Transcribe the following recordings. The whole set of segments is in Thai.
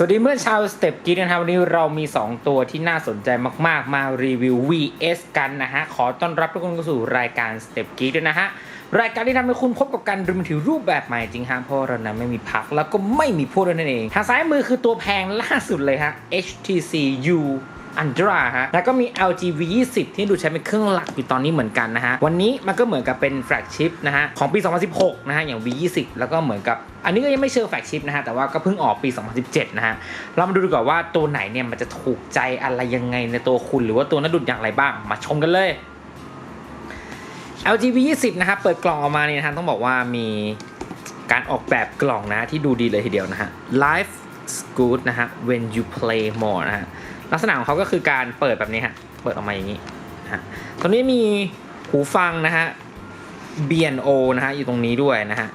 สวัสดีเมื่อนชาวสเต็ปกีนะครับวันนี้เรามี 2 ตัวที่น่าสนใจมากๆ มารีวิว VS กันนะฮะ ขอต้อนรับทุกคนเข้าสู่รายการสเต็ปกีด้วยนะฮะ รายการที่ทำให้คุณพบกับการดื่มถือรูปแบบใหม่จริงฮะเพราะเรานั้นไม่มีพักแล้วก็ไม่มีพูดด้วยนั่นเอง ทางซ้ายมือคือตัวแพงล่าสุดเลยฮะ HTC U อันดราฮะ แล้วก็มี LG V20 ที่ดูใช้เป็นเครื่องหลักอยู่ตอนนี้เหมือนกันนะฮะ วันนี้มันก็เหมือนกับเป็นแฟลกชิพนะฮะ ของปี 2016 นะฮะ อย่าง V20 แล้วก็เหมือนกับ อันนี้ก็ยังไม่เชิงแฟลกชิพนะฮะ แต่ว่าก็เพิ่งออกปี 2017 นะฮะ เรามาดูดีกว่าว่าตัวไหนเนี่ยมันจะถูกใจอะไรยังไงในตัวคุณ หรือว่าตัวนัดดุดอย่างไรบ้าง มาชมกันเลย LG V20 นะครับเปิดกล่องออกมาเนี่ยนะฮะต้องบอกว่ามีการออกแบบกล่องนะที่ดูดีเลยทีเดียวนะฮะ Life good นะฮะ when you play more นะฮะ ลักษณะของเขาก็คือการเปิดแบบนี้ฮะ เปิดออกมาอย่างนี้ฮะตัวนี้มีหูฟังนะฮะ BNO นะฮะอยู่ตรงนี้ด้วยนะฮะ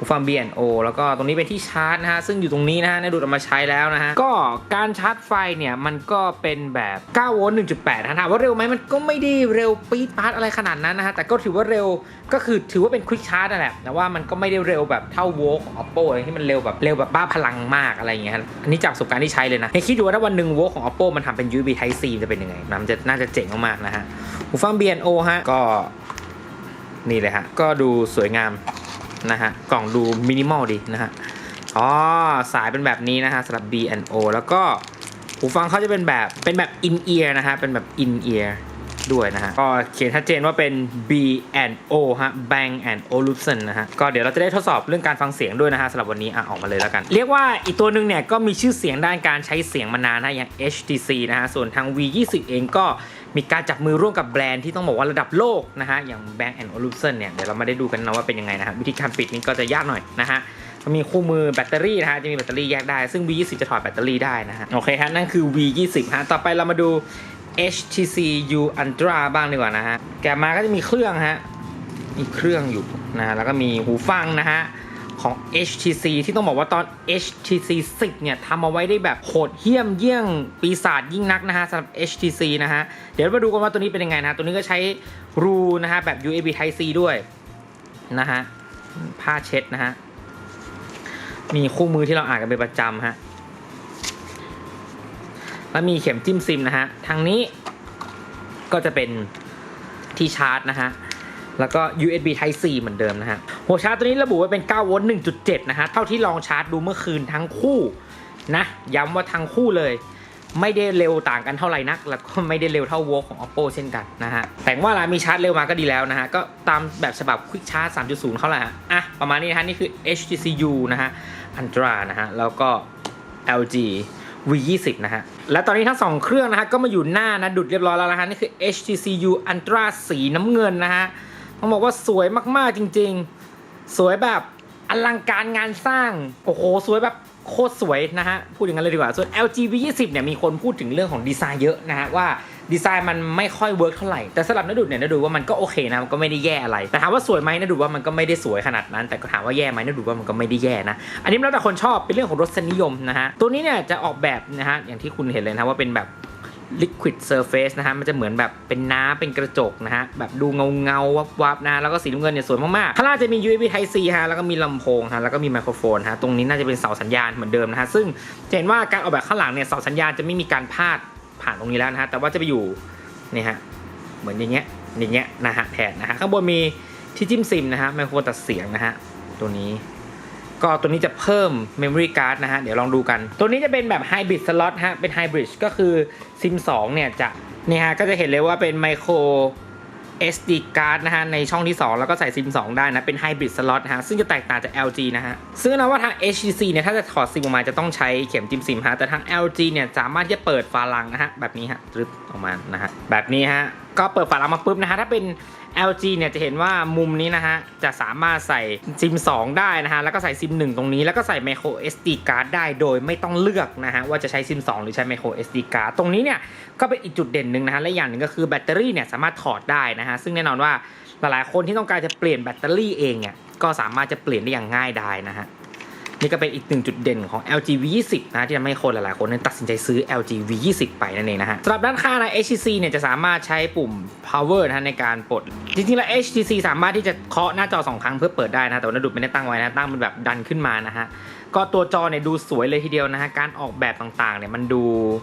หูฟัง B&O แล้วก็ตรงนี้เป็นที่ชาร์จนะฮะซึ่งอยู่ตรงนี้นะฮะนดูดออกมาใช้แล้วนะฮะก็การชาร์จไฟเนี่ยมันก็เป็นแบบ9โวลต์1.8นะฮะถามว่าเร็วไหมมันก็ไม่ได้เร็วปี๊ดปาร์ตอะไรขนาดนั้นนะฮะแต่ก็ถือว่าเร็วก็คือถือว่าเป็นควิกชาร์จนั่นแหละแต่ว่ามันก็ไม่ได้เร็วแบบเท่าโวลต์ของ Oppo อะไรที่มันเร็วแบบเร็วแบบบ้าพลังมากอะไรอย่างเงี้ยอันนี้จากประสบการณ์ที่ใช้เลยนะให้คิดดูว่าถ้าวันหนึ่งโวลต์ของ Oppo มันทำเป็น USB Type C จะเป็นยังไงนะมันจะน่าจะเจ๋งมากๆนะฮะหูฟัง B&O ฮะก็นี่เลยฮะก็ดูสวยงาม นะฮะ กล่องดูมินิมอลดีนะฮะ อ๋อ สายเป็นแบบนี้นะฮะสำหรับ B&O แล้วก็หูฟังเขาจะเป็นแบบเป็นแบบ in ear นะฮะ เป็นแบบ in ear ด้วยนะฮะ ก็เขียนชัดเจนว่าเป็น B and O ฮะ Bang and Olufsen นะฮะ ก็เดี๋ยวเราจะได้ทดสอบเรื่องการฟังเสียงด้วยนะฮะสำหรับวันนี้อะออกมาเลยแล้วกัน เรียกว่าอีกตัวหนึ่งเนี่ยก็มีชื่อเสียงด้านการใช้เสียงมานานนะอย่าง HTC นะฮะ ส่วนทาง V20 เองก็ มีการจับมือร่วมกับแบรนด์ที่ต้องบอกว่าระดับโลกนะฮะอย่าง Bang Olufsen เนี่ยเดี๋ยวเรามาได้ดูกันนะว่าเป็นยังไงนะฮะวิธีการปิดนี่ก็จะยากหน่อยนะฮะก็มีคู่มือแบตเตอรี่นะฮะจะมีแบตเตอรี่แยกได้ซึ่ง V20 จะถอดแบตเตอรี่ได้นะฮะโอเคฮะนั่นคือ V20 ฮะต่อไปเรามาดู HTC U Ultra บ้างดีกว่านะฮะแกะมาก็จะมีเครื่องฮะมีเครื่องอยู่นะแล้วก็มีหูฟังนะฮะ ของ HTC ที่ต้องบอกว่าตอน HTC 10เนี่ยทำเอาไว้ได้แบบโหดเหี้ยมเยี่ยงปีศาจยิ่งนักนะฮะสำหรับ HTC นะฮะ เดี๋ยวมาดูกันว่าตัวนี้เป็นยังไงนะตัวนี้ก็ใช้รูนะฮะแบบ USB Type C ด้วยนะฮะผ้าเช็ดนะฮะ มีคู่มือที่เราอ่านกันเป็นประจำฮะ แล้วมีเข็มจิ้มซิมนะฮะ ทางนี้ก็จะเป็นที่ชาร์จนะฮะ แล้วก็ USB Type C เหมือนเดิมนะฮะ หัวชาร์จตัวนี้ระบุไว้เป็น9โวลต์1.7 นะฮะ เท่าที่ลองชาร์จดูเมื่อคืนทั้งคู่นะ ย้ำว่าทั้งคู่เลย ไม่ได้เร็วต่างกันเท่าไหร่นัก แล้วก็ไม่ได้เร็วเท่าโวลต์ของ Oppo เช่นกันนะฮะ แต่ว่าร้านมีชาร์จเร็วมาก็ดีแล้วนะฮะ ก็ตามแบบฉบับ Quick Charge 3.0 เขาแหละฮะอะ ประมาณนี้นะฮะ นี่คือ HTC U นะฮะ Ultra นะฮะ แล้วก็ LG V20 นะฮะ และตอนนี้ทั้งสองเครื่องนะฮะ ก็มาอยู่หน้านะ ดุดเรียบร้อยแล้วนะฮะ นี่คือ HTC U Ultra สีน้ำเงินนะฮะ ต้องบอกว่าสวยมากๆจริง ๆ สวยแบบอลังการงานสร้าง โอ้โห สวยแบบโคตรสวยนะฮะ พูดอย่างนั้นเลยดีกว่า ส่วน LG V20 เนี่ยมีคนพูดถึงเรื่องของดีไซน์เยอะนะฮะว่าดีไซน์มันไม่ค่อยเวิร์กเท่าไหร่ แต่สำหรับนดุดเนี่ยนดุดว่ามันก็โอเคนะ มันก็ไม่ได้แย่อะไร แต่ถามว่าสวยไหมนดุดว่ามันก็ไม่ได้สวยขนาดนั้น แต่ก็ถามว่าแย่ไหมนดุดว่ามันก็ไม่ได้แย่นะ อันนี้มันแล้วแต่คนชอบ เป็นเรื่องของรสนิยมนะฮะ ตัวนี้เนี่ยจะออกแบบนะฮะ อย่างที่คุณเห็นเลยนะว่าเป็นแบบ liquid surface นะฮะมันจะเหมือนแบบเป็นน้ำเป็นกระจกนะฮะแบบดูเงาเงาวับวับนะแล้วก็สีน้ำเงินเนี่ยสวยมากๆข้างล่างจะมี USB Type C ฮะแล้วก็มีลำโพงฮะแล้วก็มีไมโครโฟนฮะตรงนี้น่าจะเป็นเสาสัญญาณเหมือนเดิมนะฮะซึ่งจะเห็นว่าการออกแบบข้างหลังเนี่ยเสาสัญญาณจะไม่มีการพาดผ่านตรงนี้แล้วนะฮะแต่ว่าจะไปอยู่นี่ฮะเหมือนอย่างเงี้ยอย่างเงี้ยนะฮะแทนนะฮะข้างบนมีที่จิ้มซิมนะฮะไมโครโฟนตัดเสียงนะฮะตัวนี้ ก็ตัวนี้จะเพิ่ม Memory Card นะฮะ เดี๋ยวลองดูกัน ตัวนี้จะเป็นแบบ Hybrid Slot ฮะ เป็น Hybrid ก็คือซิม2เนี่ยจะเนี่ยฮะ ก็จะเห็นเลยว่าเป็น Micro SD card นะฮะ ในช่องที่ 2 แล้วก็ใส่ซิม2ได้นะ เป็น Hybrid Slot ฮะ ซึ่งจะแตกต่างจาก LG นะฮะ ซึ่งนะว่าทาง HTC เนี่ย ถ้าจะถอดซิมออกมาจะต้องใช้เข็มจิ้มซิมฮะ แต่ทาง LG เนี่ย สามารถที่จะเปิดฝาลังนะฮะ แบบนี้ฮะรึบออกมานะฮะ แบบนี้ฮะ ก็เปิดฝาลังมาปุ๊บนะฮะ ถ้าเป็น LG เนี่ยจะเห็นว่ามุมนี้นะฮะจะสามารถใส่ซิม 2 ได้นะฮะแล้วก็ใส่ซิม 1 ตรงนี้แล้วก็ใส่ micro SD card ได้โดยไม่ต้องเลือกนะฮะว่าจะใช้ซิม 2 หรือใช้ micro SD card ตรงนี้เนี่ยก็เป็นอีกจุดเด่นหนึ่งนะฮะและอย่างหนึ่งก็คือแบตเตอรี่เนี่ยสามารถถอดได้นะฮะซึ่งแน่นอนว่าหลายๆคนที่ต้องการจะเปลี่ยนแบตเตอรี่เองเนี่ยก็สามารถจะเปลี่ยนได้อย่างง่ายดายนะฮะ นี่ก็เป็นอีกหนึ่งจุดเด่นของ LG V20 นะที่ทำให้คนหลายๆ คนตัดสินใจซื้อ LG V20 ไปนั่นเองนะฮะสำหรับด้านข้างนะ HTC เนี่ยจะสามารถใช้ปุ่ม power นะในการปลด จริงๆ แล้ว HTC สามารถที่จะเคาะหน้าจอ 2 ครั้งเพื่อเปิดได้นะ แต่ว่านดุดไม่ได้ตั้งไว้นะ ตั้งเป็นแบบดันขึ้นมานะฮะก็ตัวจอเนี่ยดูสวยเลยทีเดียวนะฮะ การออกแบบต่างๆเนี่ยมันดู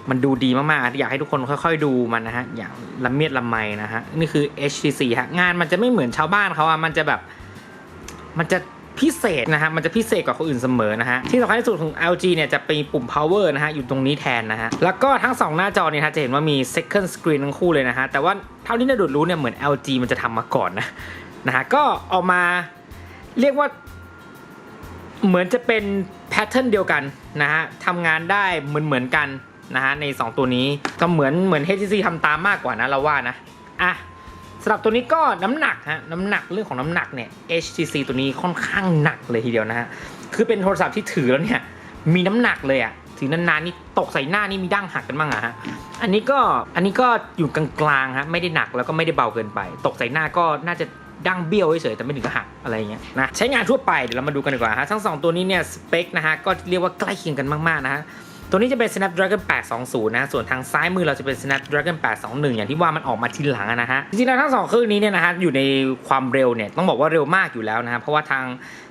มันดูดีมากๆ อยากให้ทุกคนค่อยๆดูมันนะฮะ อย่างละเมียดละไมนะฮะ นี่คือ HTC ฮะ งานมันจะไม่เหมือนชาวบ้านเขาอะมันจะแบบ มันจะ พิเศษนะฮะมันจะพิเศษกว่าคนอื่นเสมอนะฮะที่สำคัญที่สุดของ LG เนี่ยจะเป็นปุ่ม power นะฮะอยู่ตรงนี้แทนนะฮะแล้วก็ทั้งสองหน้าจอเนี่ยจะเห็นว่ามี second screen ทั้งคู่เลยนะฮะแต่ว่าเท่าที่นาดุดรู้เนี่ยเหมือน LG มันจะทำมาก่อนนะนะฮะก็ออกมาเรียกว่าเหมือนจะเป็นแพทเทิร์นเดียวกันนะฮะทำงานได้เหมือนเหมือนกันนะฮะใน 2 ตัวนี้ก็เหมือนเหมือน HTC ทำตามมากกว่านะเราว่านะอะำหรับตัวนี้ก็น้ำหนักฮะน้ำหนักเรื่องของน้ำหนักเนี่ย HTC ตัวนี้ค่อนข้างหนักเลยทีเดียวนะฮะคือเป็นโทรศัพท์ที่ถือแล้วเนี่ยมีน้ำหนักเลยอะถือนานๆนี่ตกใส่หน้านี่มีดั้งหักกันบ้างอะฮะอันนี้ก็อันนี้ก็อยู่กลางๆฮะไม่ได้หนักแล้วก็ไม่ได้เบาเกินไป ตกใส่หน้าก็น่าจะดั้งเบี้ยวเฉยๆแต่ไม่ถึงกับหักอะไรเงี้ยนะใช้งานทั่วไปเดี๋ยวเรามาดูกันดีกว่าฮะทั้งสองตัวนี้เนี่ยสเปคนะฮะก็เรียกว่าใกล้เคียงกันมากๆนะฮะ ตัวนี้จะเป็น Snapdragon 820 นะ ส่วนทางซ้ายมือเราจะเป็น Snapdragon 821 อย่างที่ว่ามันออกมาทีหลังนะฮะ จริงๆแล้วทั้งสองเครื่องนี้เนี่ยนะฮะ อยู่ในความเร็วเนี่ย ต้องบอกว่าเร็วมากอยู่แล้วนะฮะ เพราะว่าทาง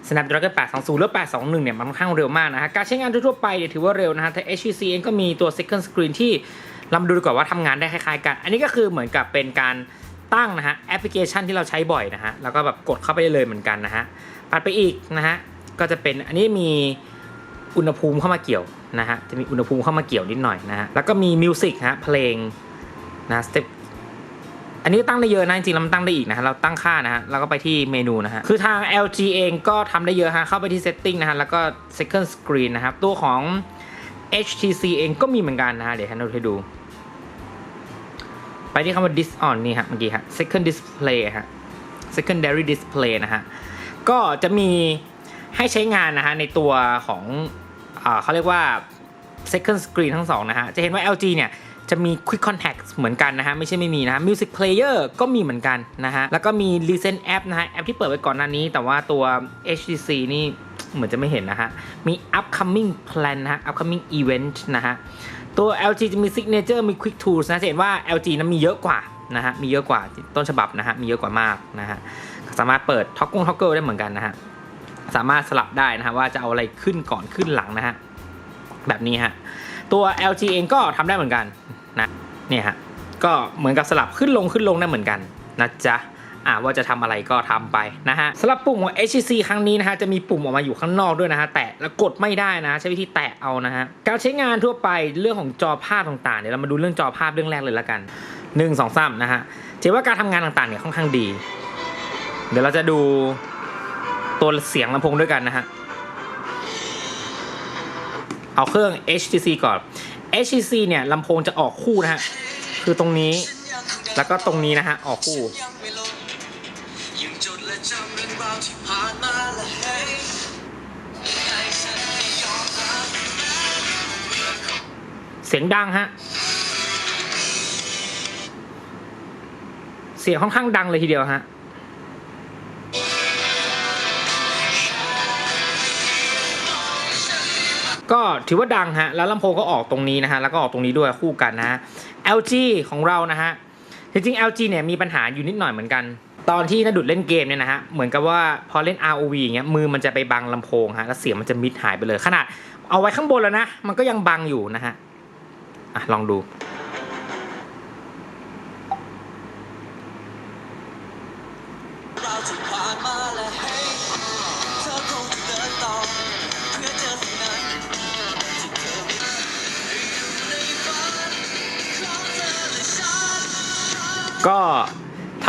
Snapdragon 820และ821 เนี่ย มันค่อนข้างเร็วมากนะฮะ การใช้งานทั่วไปเนี่ยถือว่าเร็วนะฮะ แต่ HTC เองก็มีตัว second screen ที่เรามาดูดีกว่าว่าทำงานได้คล้ายๆกัน อันนี้ก็คือเหมือนกับเป็นการตั้งนะฮะแอปพลิเคชันที่เราใช้บ่อยนะฮะ แล้วก็แบบกดเข้าไปได้เลยเหมือนกันนะฮะ ปัดไปอีกนะฮะ ก็จะเป็นอันนี้มี อุณหภูมิเข้ามาเกี่ยวนะฮะจะมีอุณหภูมิเข้ามาเกี่ยวนิดหน่อยนะฮะแล้วก็มีมิวสิกฮะเพลงนะสเต็ปอันนี้ตั้งได้เยอะนะจริงๆแล้วมันตั้งได้อีกนะฮะเราตั้งค่านะฮะแล้วก็ไปที่เมนูนะฮะคือทาง LG เองก็ทำได้เยอะฮะเข้าไปที่ setting นะฮะแล้วก็ second screen นะครับตัวของ HTC เองก็มีเหมือนกันนะฮะเดี๋ยวให้เราให้ดู ไปที่คำว่า dis on นี่ฮะเมื่อกี้ฮะ second display ฮะ secondary display นะฮะก็จะมีให้ใช้งานนะฮะในตัวของ เขาเรียกว่า second screen ทั้งสองนะฮะ จะเห็นว่า LG เนี่ยจะมี quick contact เหมือนกันนะฮะ ไม่ใช่ไม่มีนะฮะ music player ก็มีเหมือนกันนะฮะ แล้วก็มี recent app นะฮะ แอปที่เปิดไว้ก่อนหน้านี้ แต่ว่าตัว HTC นี่เหมือนจะไม่เห็นนะฮะ มี upcoming plan นะฮะ upcoming event นะฮะ ตัว LG จะมี Signature มี Quick Tools นะจะเห็นว่า LG นั้นมีเยอะกว่านะฮะ มีเยอะกว่าต้นฉบับนะฮะ มีเยอะกว่ามากนะฮะ สามารถเปิดท็อกกงท็อกเกิลได้เหมือนกันนะฮะ สามารถสลับได้นะฮะว่าจะเอาอะไรขึ้นก่อนขึ้นหลังนะฮะแบบนี้ฮะตัว LG เองก็ทำได้เหมือนกันนะเนี่ยฮะก็เหมือนกับสลับขึ้นลงขึ้นลงได้เหมือนกันนะจ๊ะอ่าว่าจะทำอะไรก็ทำไปนะฮะสำหรับปุ่มของ HTC ครั้งนี้นะฮะจะมีปุ่มออกมาอยู่ข้างนอกด้วยนะฮะแตะแล้วกดไม่ได้นะใช้วิธีแตะเอานะฮะการใช้งานทั่วไปเรื่องของจอภาพต่างๆเดี๋ยวเรามาดูเรื่องจอภาพเรื่องแรกเลยละกันหนึ่งสองสามนะฮะถือว่าการทำงานต่างๆเนี่ยค่อนข้างดี เดี๋ยวเราจะดู ตัวเสียงลำโพงด้วยกันนะฮะ เอาเครื่อง HTC ก่อน HTC เนี่ยลำโพงจะออกคู่นะฮะ คือตรงนี้แล้วก็ตรงนี้นะฮะ ออกคู่ เสียงดังฮะ เสียงค่อนข้างดังเลยทีเดียวฮะ ก็ถือว่าดังฮะ แล้วลำโพงก็ออกตรงนี้นะฮะ แล้วก็ออกตรงนี้ด้วยคู่กันนะฮะ LG ของเรานะฮะ จริงๆ LG เนี่ยมีปัญหาอยู่นิดหน่อยเหมือนกัน ตอนที่นดุดเล่นเกมเนี่ยนะฮะ เหมือนกับว่าพอเล่น ROV อย่างเงี้ย มือมันจะไปบังลำโพงฮะ แล้วเสียงมันจะมิดหายไปเลย ขนาดเอาไว้ข้างบนแล้วนะ มันก็ยังบังอยู่นะฮะ อะลองดูราวที่ผ่านมาและให้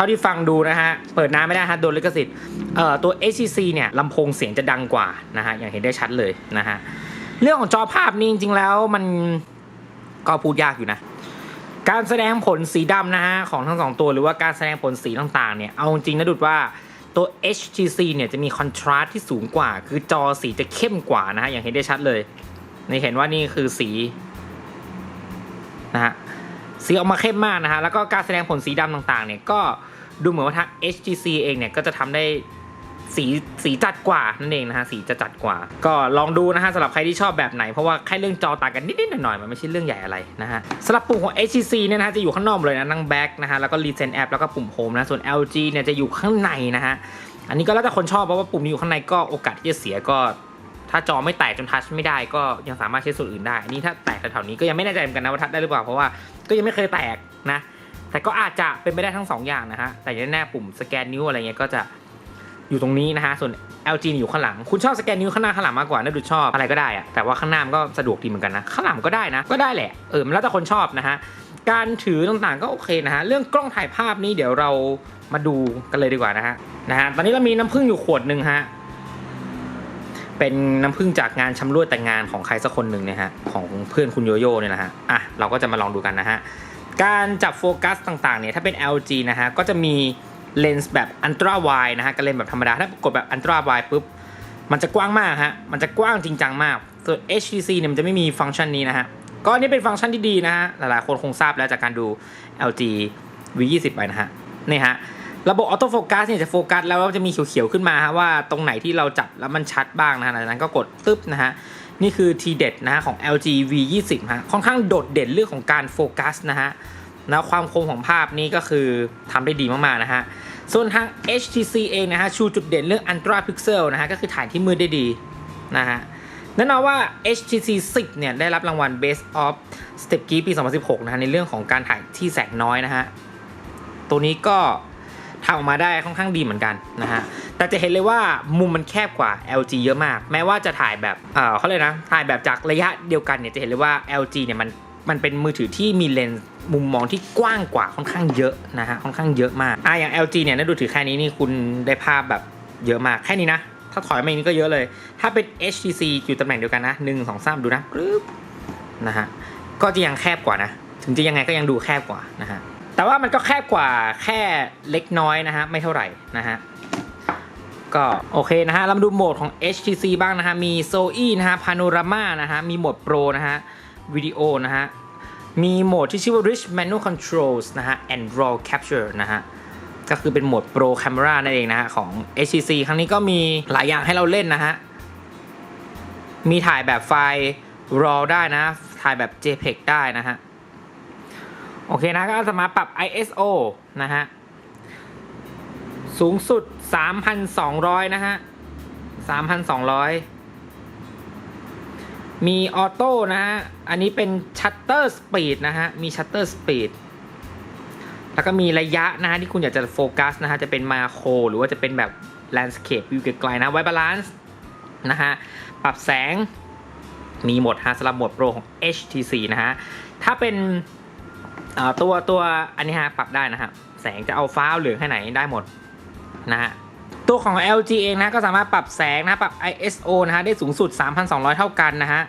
ท่าที่ฟังดูนะฮะ เปิดน้ำไม่ได้ฮะโดนลิขสิทธิ์เอ่อตัว HTC เนี่ยลำโพงเสียงจะดังกว่านะฮะ อย่างเห็นได้ชัดเลยนะฮะ เรื่องของจอภาพนี่จริงๆแล้วมันก็พูดยากอยู่นะ การแสดงผลสีดำนะฮะ ของทั้งสองตัวหรือว่าการแสดงผลสีต่างๆเนี่ย เอาจริงนะดุดว่าตัว HTC เนี่ยจะมีคอนทราสต์ที่สูงกว่า คือจอสีจะเข้มกว่านะฮะ อย่างเห็นได้ชัดเลย ในเห็นว่านี่คือสีนะฮะ สีออกมาเข้มมากนะฮะ แล้วก็การแสดงผลสีดำต่างๆ เนี่ยก็ดูเหมือนว่าทาง HTC เองเนี่ยก็จะทำได้สีสีจัดกว่านั่นเองนะฮะสีจะจัดกว่า ก็ลองดูนะฮะสำหรับใครที่ชอบแบบไหน เพราะว่าแค่เรื่องจอต่างกันนิดๆหน่อยๆมันไม่ใช่เรื่องใหญ่อะไรนะฮะสำหรับปุ่มของ HTC เนี่ยนะฮะจะอยู่ข้างนอกเลยนะนั่งแบ็กนะฮะแล้วก็ Recent App แล้วก็ปุ่ม Home นะส่วน LG เนี่ยจะอยู่ข้างในนะฮะอันนี้ก็แล้วแต่คนชอบเพราะว่าปุ่มนี้อยู่ข้างในก็โอกาสที่จะเสียก็ ถ้าจอไม่แตกจนทัชไม่ได้ก็ยังสามารถใช้ส่วนอื่นได้อันนี้ถ้าแตกแถวๆนี้ก็ยังไม่แน่ใจเหมือนกันนะว่าทัชได้หรือเปล่า เพราะว่าก็ยังไม่เคยแตกนะ แต่ก็อาจจะเป็นไปได้ทั้งสองอย่างนะฮะ แต่แน่ๆปุ่มสแกนนิ้วอะไรเงี้ยก็จะอยู่ตรงนี้นะฮะ ส่วน LG อยู่ข้างหลัง คุณชอบสแกนนิ้วข้างหน้าข้างหลังมากกว่าน่าดูชอบอะไรก็ได้อะแต่ว่าข้างหน้ามันก็สะดวกดีเหมือนกันนะ ข้างหลังก็ได้นะ ก็ได้แหละ เออ มันแล้วแต่คนชอบนะฮะ การถือต่างๆก็โอเคนะฮะ เรื่องกล้องถ่ายภาพนี้เดี๋ยวเรามาดูกันเลยดีกว่านะฮะ นะฮะ ตอนนี้เรามีน้ำผึ้งอยู่ขวดหนึ่งฮะ เป็นน้ำผึ้งจากงานชำร่วยแต่งงานของใครสักคนหนึ่งเนี่ยฮะของเพื่อนคุณโยโย่เนี่ยนะฮะอะเราก็จะมาลองดูกันนะฮะการจับโฟกัสต่างๆเนี่ยถ้าเป็น LG นะฮะก็จะมีเลนส์แบบอันตราไวนะฮะกับเลนส์แบบธรรมดาถ้ากดแบบอันตราไวปุ๊บมันจะกว้างมากฮะมันจะกว้างจริงจังมากส่วน HTC เนี่ยมันจะไม่มีฟังก์ชันนี้นะฮะก็อันนี้เป็นฟังก์ชันที่ดีนะฮะหลายๆคนคงทราบแล้วจากการดู LG V20 ไปนะฮะนี่ฮะ ระบบออโต้โฟกัสเนี่ยจะโฟกัสแล้วจะมีเขียวๆขึ้นมาฮะว่าตรงไหนที่เราจับแล้วมันชัดบ้างนะฮะหลังจากนั้นก็กดตึ๊บนะฮะนี่คือทีเด็ดนะฮะของ LG V20 ฮะค่อนข้างโดดเด่นเรื่องของการโฟกัสนะฮะแล้วความคมของภาพนี้ก็คือทำได้ดีมากๆนะฮะส่วนทาง HTC เองนะฮะชูจุดเด่นเรื่อง Ultra Pixel นะฮะก็คือถ่ายที่มืดได้ดีนะฮะแน่นอนว่า HTC 10 เนี่ยได้รับรางวัล Best of Step Geek ปี 2016 นะฮะในเรื่องของการถ่ายที่แสงน้อยนะฮะตัวนี้ก็ ทำออกมาได้ค่อนข้างดีเหมือนกันนะฮะแต่จะเห็นเลยว่ามุมมันแคบกว่า LG เยอะมาก แม้ว่าจะถ่ายแบบเออเขาเลยนะถ่ายแบบจากระยะเดียวกันเนี่ยจะเห็นเลยว่า LG เนี่ยมันมันเป็นมือถือที่มีเลนส์มุมมองที่กว้างกว่าค่อนข้างเยอะนะฮะค่อนข้างเยอะมากอะอย่าง LG เนี่ยน่าดูถือแค่นี้นี่คุณได้ภาพแบบเยอะมากแค่นี้นะถ้าถอยมาอีกนี้ก็เยอะเลย ถ้าเป็น HTC อยู่ตำแหน่งเดียวกันนะหนึ่งสองสามดูนะปึ๊บนะฮะก็จะยังแคบกว่านะ ถึงจะยังไงก็ยังดูแคบกว่านะฮะ แต่ว่ามันก็แคบกว่าแค่เล็กน้อยนะฮะ ไม่เท่าไหร่นะฮะ ก็โอเคนะฮะเรามาดูโหมดของ HTC บ้างนะฮะ มี Zoe นะฮะ Panorama นะฮะ มีโหมด Pro นะฮะวิดีโอนะฮะ มีโหมดที่ชื่อว่า Rich Manual Controls นะฮะ and RAW Capture นะฮะก็คือเป็นโหมด Pro Camera นั่นเองนะฮะ ของ HTC ครั้งนี้ก็มีหลายอย่างให้เราเล่นนะฮะ มีถ่ายแบบไฟล์ RAW ได้นะ ถ่ายแบบ JPEG ได้นะฮะ โอเคนะก็สามารถปรับ ISO นะฮะ สูงสุด 3,200 นะฮะ 3,200 มีออโต้นะฮะ อันนี้เป็นชัตเตอร์สปีดนะฮะ มีชัตเตอร์สปีดแล้วก็มีระยะนะฮะที่คุณอยากจะโฟกัสนะฮะ จะเป็นมาโครหรือว่าจะเป็นแบบแลนด์สเคปวิวไกลๆนะไว้บาลานซ์นะฮะ ปรับแสงมีหมดฮะสำหรับโหมดโปรของ HTC นะฮะ ถ้าเป็น อ่าตัวตัวอันนี้ฮะปรับได้นะฮะแสงจะเอาฟ้าเอาเหลืองแค่ไหนได้หมดนะฮะตัวของ LG เองนะก็สามารถปรับแสงนะปรับ ISO นะฮะได้สูงสุด 3,200 เท่ากันนะฮะ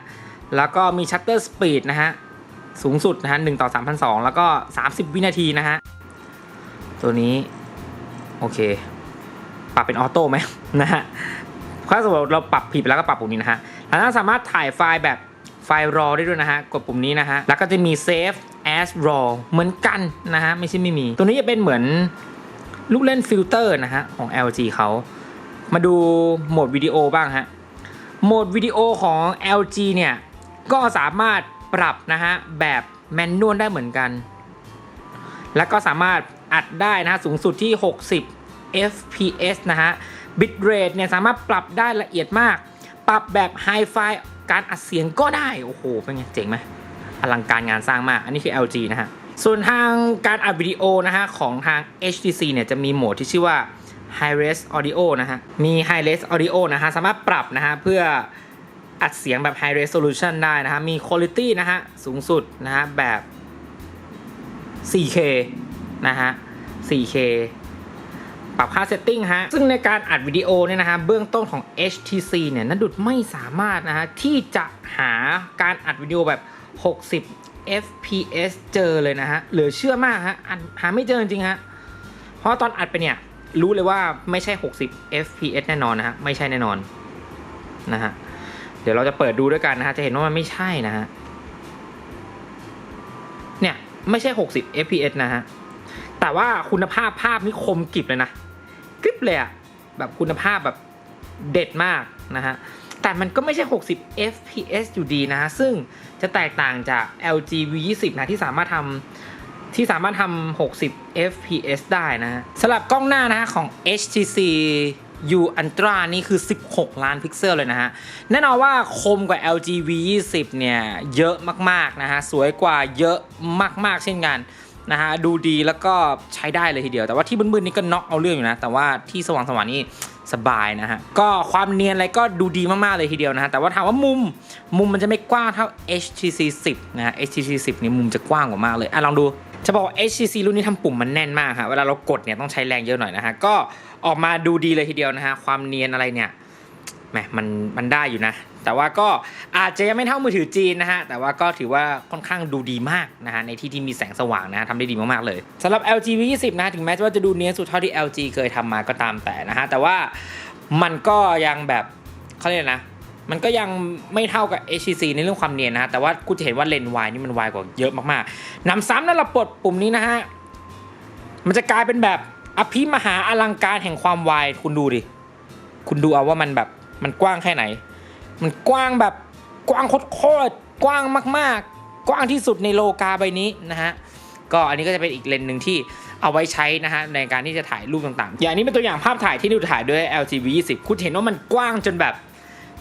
แล้วก็มีชัตเตอร์สปีดนะฮะสูงสุดนะฮะ1ต่อ3,200 แล้วก็ 30 วินาทีนะฮะตัวนี้ โอเค ปรับเป็นออโต้ไหมนะฮะถ้าสมมติเราปรับผิดไปแล้วก็ปรับปุ่มนี้นะฮะแล้วสามารถถ่ายไฟล์แบบ ไฟล์ RAW ได้ด้วยนะฮะ กดปุ่มนี้นะฮะ แล้วก็จะมี Save as RAW เหมือนกันนะฮะ ไม่ใช่ไม่มี ตัวนี้จะเป็นเหมือนลูกเล่นฟิลเตอร์นะฮะ ของ LG เขา มาดูโหมดวิดีโอบ้างฮะ โหมดวิดีโอของ LG เนี่ย ก็สามารถปรับนะฮะ แบบแมนนวลได้เหมือนกัน แล้วก็สามารถอัดได้นะฮะ สูงสุดที่ 60 fps นะฮะ bitrate เนี่ยสามารถปรับได้ละเอียดมาก ปรับแบบ Hi-Fi การอัดเสียงก็ได้ โอ้โห เป็นไง เจ๋งไหมอลังการงานสร้างมาก อันนี้คือ LG นะฮะ ส่วนทางการอัดวิดีโอนะฮะ ของทาง HTC เนี่ยจะมีโหมดที่ชื่อว่า High Res Audio นะฮะ มี High Res Audio นะฮะ สามารถปรับนะฮะ เพื่ออัดเสียงแบบ High Resolution ได้นะฮะ มี Quality นะฮะ สูงสุดนะฮะ แบบ 4K นะฮะ 4K ปรับค่าเซตติ้งฮะ ซึ่งในการอัดวิดีโอเนี่ยนะฮะเบื้องต้นของ HTC เนี่ยนันดุดไม่สามารถนะฮะที่จะหาการอัดวิดีโอแบบ 60 fps เจอเลยนะฮะ เหลือเชื่อมากฮะอัดหาไม่เจอจริงฮะ เพราะตอนอัดไปเนี่ย รู้เลยว่าไม่ใช่ 60 fps แน่นอนนะฮะ ไม่ใช่แน่นอนนะฮะ เดี๋ยวเราจะเปิดดูด้วยกันนะฮะ จะเห็นว่ามันไม่ใช่นะฮะ เนี่ย ไม่ใช่ 60 fps นะฮะ แต่ว่าคุณภาพภาพนี่คมกริบเลยนะ กริบเลยอะแบบคุณภาพแบบเด็ดมากนะฮะ แต่มันก็ไม่ใช่ 60 fps อยู่ดีนะฮะ ซึ่งจะแตกต่างจาก LG V20 นะที่สามารถทำที่สามารถทำ60 fps ได้นะฮะสำหรับกล้องหน้านะฮะของ HTC U Ultra นี่คือ 16 ล้านพิกเซลเลยนะฮะ แน่นอนว่าคมกว่า LG V20 เนี่ย เยอะมาก ๆ นะฮะ สวยกว่าเยอะมาก ๆ เช่นกัน นะฮะดูดีแล้วก็ใช้ได้เลยทีเดียว แต่ว่าที่บึ้นๆนี่ก็น็อกเอาเรื่องอยู่นะ แต่ว่าที่สว่างๆนี่สบายนะฮะ ก็ความเนียนอะไรก็ดูดีมาก ๆ เลยทีเดียวนะฮะ แต่ว่าถามว่ามุมมุมมันจะไม่กว้างเท่า HTC 10 นะฮะ HTC 10 นี่มุมจะกว้างกว่ามากเลย อะ ลองดู จะบอกว่า HTC รุ่นนี้ทำปุ่มมันแน่นมากฮะ เวลาเรากดเนี่ยต้องใช้แรงเยอะหน่อยนะฮะ ก็ออกมาดูดีเลยทีเดียวนะฮะ ความเนียนอะไรเนี่ย แหมมันมันได้อยู่นะ แต่ว่าก็อาจจะยังไม่เท่ามือถือจีนนะฮะ แต่ว่าก็ถือว่าค่อนข้างดูดีมากนะฮะในที่ที่มีแสงสว่างนะะทำได้ดีมากๆเลยสำหรับ LG V20 นะถึงแม้ว่าจะดูเนียนสุดเท่าที่ LG เคยทำมาก็ตามแต่นะฮะ แต่ว่ามันก็ยังแบบเขาเรียกนะ มันก็ยังไม่เท่ากับ HTC ในเรื่องความเนียนนะฮะ แต่ว่ากูจะเห็นว่าเลนส์วายนี่มันวายกว่าเยอะมากๆนำซ้ำนั่นเราปลดปุ่มนี้นะฮะ มันจะกลายเป็นแบบอภิมหาอลังการแห่งความวายคุณดูดิ คุณดูเอาว่ามันแบบ มันกว้างแค่ไหน มันกว้างแบบกว้างโคตรกว้างมาก ๆ กว้างที่สุดในโลกาใบนี้นะฮะก็อันนี้ก็จะเป็นอีกเลนส์หนึ่งที่เอาไว้ใช้นะฮะในการที่จะถ่ายรูปต่างๆ อย่างนี้เป็นตัวอย่างภาพถ่ายที่นิวถ่ายด้วย LG V20 คุณเห็นว่ามันกว้างจนแบบ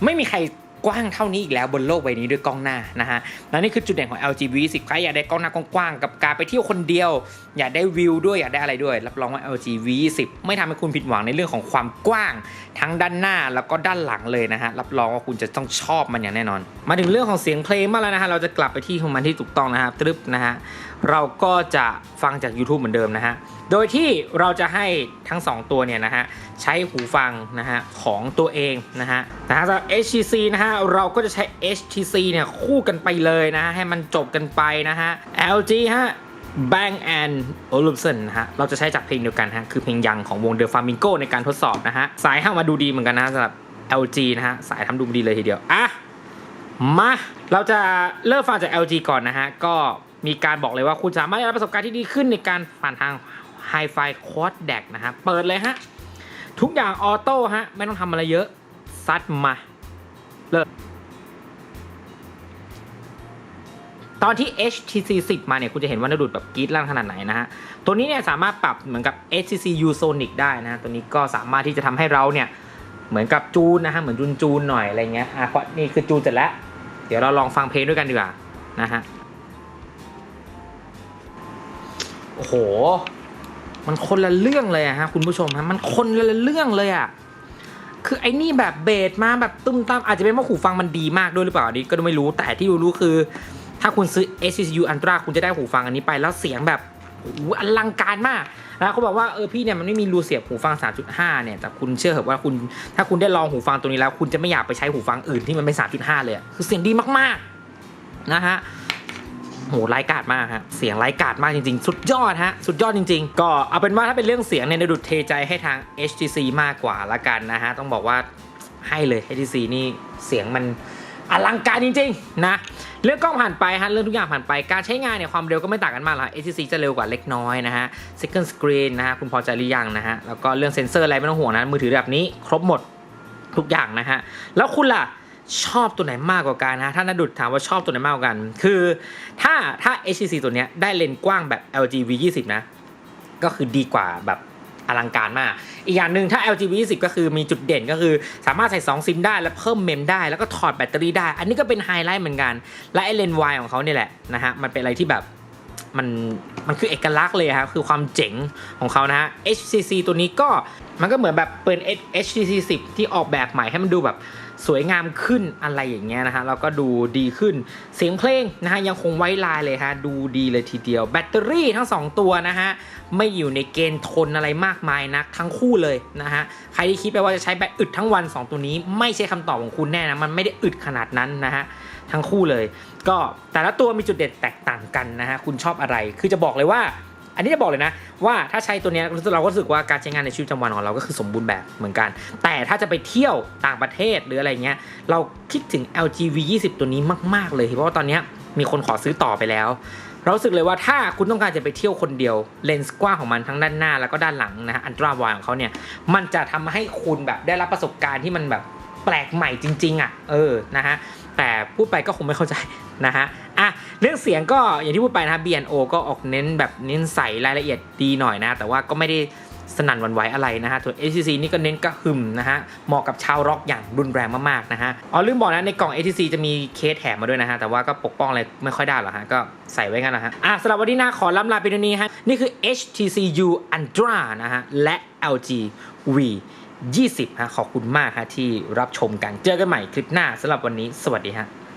ไม่มีใคร กว้างเท่านี้อีกแล้วบนโลกใบนี้ด้วยกล้องหน้านะฮะและนี่คือจุดเด่นของ LG V10 ใครอยากได้กล้องหน้ากว้างๆกับการไปเที่ยวคนเดียว อยากได้วิวด้วยอยากได้อะไรด้วย รับรองว่า LG V10 ไม่ทำให้คุณผิดหวังในเรื่องของความกว้าง ทั้งด้านหน้าแล้วก็ด้านหลังเลยนะฮะรับรองว่าคุณจะต้องชอบมันอย่างแน่นอน มาถึงเรื่องของเสียงเพลงมาแล้วนะฮะเราจะกลับไปที่ของมันที่ถูกต้องนะฮะตรึบนะฮะเราก็จะฟังจาก YouTube เหมือนเดิมนะฮะโดยที่เราจะให้ทั้ง 2 ตัวเนี่ยนะฮะ ใช้หูฟังนะฮะของตัวเองนะฮะนะฮะสำหรับ HTC นะฮะเราก็จะใช้ HTC เนี่ยคู่กันไปเลยนะฮะให้มันจบกันไปนะฮะ LG ฮะ Bang and Olufsen นะฮะ เราจะใช้จากเพลงเดียวกันฮะ คือเพลงยังของวง The Flamingo ในการทดสอบนะฮะ สายห้ามาดูดีเหมือนกันนะสำหรับ LG นะฮะ สายทำดูดีเลยทีเดียว อะ มา เราจะเริ่มฟังจาก LG ก่อนนะฮะ ก็มีการบอกเลยว่าคุณสามารถได้รับประสบการณ์ที่ดีขึ้นในการผ่านทาง Hi-Fi Quad DAC นะฮะ เปิดเลยฮะ ทุกอย่างออโต้ฮะ ไม่ต้องทำอะไรเยอะ ซัดมาเริ่มตอนที่ HTC 10 มาเนี่ย คุณจะเห็นว่านาดูดแบบกรีดลั่นขนาดไหนนะฮะ ตัวนี้เนี่ยสามารถปรับเหมือนกับ HTC U Sonic ได้นะฮะตัวนี้ก็สามารถที่จะทำให้เราเนี่ย เหมือนกับจูนนะฮะ เหมือนจูนจูนหน่อยอะไรเงี้ย อะนี่คือจูนเสร็จแล้ว เดี๋ยวเราลองฟังเพลงด้วยกันดีกว่านะฮะ โอ้โห มันคนละเรื่องเลยอะฮะคุณผู้ชมฮะมันคนละเรื่องเลยอะคือไอ้นี่แบบเบสมาแบบตุ้มตามอาจจะเป็นเพราะหูฟังมันดีมากด้วยหรือเปล่าอันนี้ก็ไม่รู้แต่ที่รู้คือ ถ้าคุณซื้อ HCU Ultra คุณจะได้หูฟังอันนี้ไปแล้วเสียงแบบออลังการมากแล้วเขาบอกว่าเออพี่เนี่ยมันไม่มีรูเสียบหูฟัง 3.5 เนี่ยแต่คุณเชื่อเหรอว่าคุณถ้าคุณได้ลองหูฟังตัวนี้แล้ว คุณจะไม่อยากไปใช้หูฟังอื่นที่มันเป็น3.5 เลยคือเสียงดีมากๆนะฮะ โหไร้กาดมากฮะ เสียงไร้กาดมากจริงๆ สุดยอดฮะ สุดยอดจริง ๆ ก็เอาเป็นว่าถ้าเป็นเรื่องเสียงเนี่ยดุดเทใจให้ทาง HTC มากกว่าละกันนะฮะ ต้องบอกว่าให้เลย HTC นี่เสียงมันอลังการจริงๆนะเรื่องกล้องผ่านไปฮะเรื่องทุกอย่างผ่านไปการใช้งานเนี่ยความเร็วก็ไม่ต่างกันมากหรอก HTC จะเร็วกว่าเล็กน้อยนะฮะ second screen นะฮะคุณพอใจหรือยังนะฮะแล้วก็เรื่องเซ็นเซอร์อะไรไม่ต้องห่วงนะมือถือแบบนี้ครบหมดทุกอย่างนะฮะแล้วคุณล่ะ ชอบตัวไหนมากกว่ากันนะ ถ้านดุดถามว่าชอบตัวไหนมากกว่ากัน คือถ้าถ้า HTC ตัวเนี้ยได้เลนส์กว้างแบบ LG V20 นะ ก็คือดีกว่าแบบอลังการมาก อีกอย่างหนึ่งถ้า LG V20 ก็คือมีจุดเด่นก็คือ สามารถใส่2ซิมได้แล้วเพิ่มเมมได้ แล้วก็ถอดแบตเตอรี่ได้ อันนี้ก็เป็นไฮไลท์เหมือนกัน และไอเลนส์วายของเขาเนี่ยแหละนะฮะ มันเป็นอะไรที่แบบมันมันคือเอกลักษณ์เลยครับ คือความเจ๋งของเขานะฮะ HTC ตัวนี้ก็มันก็เหมือนแบบเป็น HTC 10 ที่ออกแบบใหม่ให้มันดูแบบ สวยงามขึ้นอะไรอย่างเงี้ยนะฮะแล้วก็ดูดีขึ้นเสียงเพลงนะฮะยังคงไว้ลายเลยฮะดูดีเลยทีเดียว แบตเตอรี่ทั้ง 2 ตัวนะฮะไม่อยู่ในเกณฑ์ทนอะไรมากมายนักทั้งคู่เลยนะฮะใครที่คิดไปว่าจะใช้แบตอึดทั้งวัน 2 ตัวนี้ ไม่ใช่คำตอบของคุณแน่นะมันไม่ได้อึดขนาดนั้นนะฮะทั้งคู่เลย ก็แต่ละตัวมีจุดเด่นแตกต่างกันนะฮะคุณชอบอะไรคือจะบอกเลยว่า อันนี้จะบอกเลยนะ ว่าถ้าใช้ตัวนี้เราก็รู้สึกว่าการใช้งานในชีวิตประจำวันของเราก็คือสมบูรณ์แบบเหมือนกัน แต่ถ้าจะไปเที่ยวต่างประเทศหรืออะไรเงี้ยเราคิดถึง LG V20 ตัวนี้มาก ๆ เลยเพราะว่าตอนนี้มีคนขอซื้อต่อไปแล้วเรารู้สึกเลยว่าถ้าคุณต้องการจะไปเที่ยวคนเดียว เลนส์กว้างของมันทั้งด้านหน้าแล้วก็ด้านหลังนะฮะอันตราวายของเขาเนี่ยมันจะทำให้คุณแบบได้รับประสบการณ์ที่มันแบบแปลกใหม่จริง ๆ อะ เออนะฮะแต่พูดไปก็คงไม่เข้าใจนะฮะ อะเรื่องเสียงก็อย่างที่พูดไปนะฮะ B&O ก็ออกเน้นแบบเน้นใส่รายละเอียดดีหน่อยนะ แต่ว่าก็ไม่ได้สนั่นวันไหวอะไรนะฮะส่วน ATC นี่ก็เน้นกระหึ่มนะฮะ เหมาะกับชาวร็อกอย่างรุนแรงมากๆนะฮะ อ๋อลืมบอกนะในกล่อง ATC จะมีเคสแถมมาด้วยนะฮะ แต่ว่าก็ปกป้องอะไรไม่ค่อยได้หรอกฮะ ก็ใส่ไว้กันนะฮะ อะสำหรับวันนี้นะขอล้ำลาไปเท่านี้ฮะ นี่คือ HTC U Ultra นะฮะ และ LG V 20ฮะ ขอบคุณมากฮะที่รับชมกัน เจอกันใหม่คลิปหน้าสำหรับวันนี้ สวัสดีฮะ